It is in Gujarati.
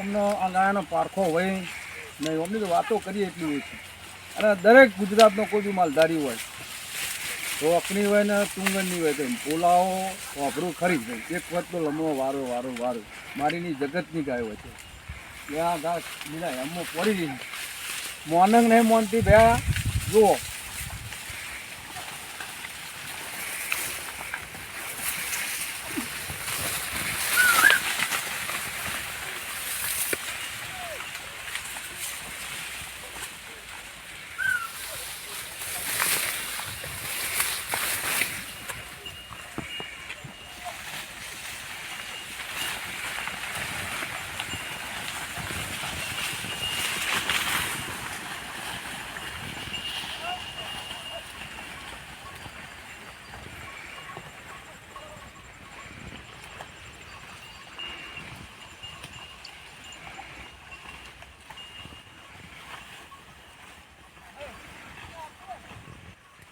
અમને આ પારખો હોય નહીં અમની તો વાતો કરીએ એટલી હોય છે. અને દરેક ગુજરાતનો કોઈ બી માલધારી હોય રોકણી હોય ને તુંગનની હોય તો બોલાવો વાપરું ખરી જ એક વખત તો લમણો વારો વારો વારો. મારીની જગતની ગાય હોય છે. ત્યાં ઘાસ બીજા એમમાં પડી રહી મોનંગ નહીં મોનતી ભયા જુઓ.